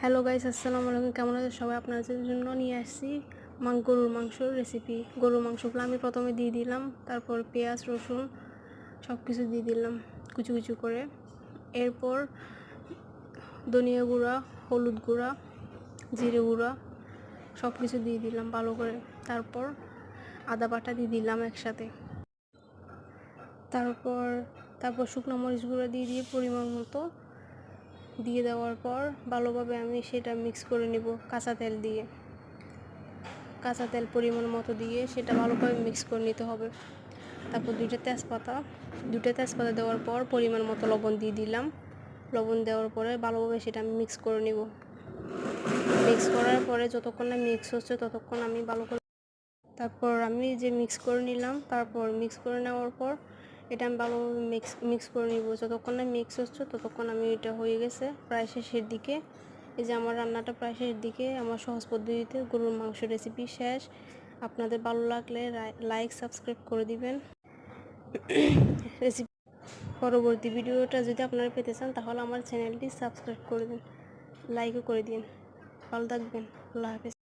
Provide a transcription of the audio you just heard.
Hello guys আসসালামু আলাইকুম কেমন আছে সবাই? আপনাদের জন্য নিয়ে আসছি, মাং গরুর মাংসর রেসিপি গরুর মাংসগুলো আমি প্রথমে দিয়ে দিলাম, তারপর পেঁয়াজ, রসুন সব কিছু দিয়ে দিলাম কুচু কুচু করে। এরপর ধনিয়া গুঁড়া, হলুদ গুঁড়া, জিরে গুঁড়া সব কিছু দিয়ে দিলাম ভালো করে। তারপর আদা বাটা দিয়ে দিলাম একসাথে। তারপর তারপর শুকনো মরিচ গুঁড়া দিয়ে দিয়ে পরিমাণ মতো দিয়ে দেওয়ার পর ভালোভাবে আমি সেটা মিক্স করে নিব কাঁচা তেল দিয়ে। কাঁচা তেল পরিমাণ মতো দিয়ে সেটা ভালোভাবে মিক্স করে নিতে হবে। তারপর দুইটা তেজপাতা দুটো তেজপাতা দেওয়ার পর পরিমাণ মতো লবণ দিয়ে দিলাম। লবণ দেওয়ার পরে ভালোভাবে সেটা আমি মিক্স করে নিব। মিক্স করার পরে যতক্ষণ না মিক্স হচ্ছে ততক্ষণ আমি ভালো করে তারপর আমি যে মিক্স করে নিলাম, তারপর মিক্স করে নেওয়ার পর এটা আমি ভালোভাবে মিক্স মিক্স করে নিব। যতক্ষণ না মিক্স হচ্ছে, ততক্ষণ আমি এটা হয়ে গেছে প্রায় শেষের দিকে। এই যে আমার রান্নাটা প্রায় শেষের দিকে, আমার সহজ পদ্ধতিতে গরুর মাংস রেসিপি শেষ। আপনাদের ভালো লাগলে লাইক সাবস্ক্রাইব করে দিবেন। রেসিপি পরবর্তী ভিডিওটা যদি আপনারা পেতে চান, তাহলে আমার চ্যানেলটি সাবস্ক্রাইব করে দিন লাইকও করে দিন। ভালো থাকবেন, আল্লাহ হাফেজ।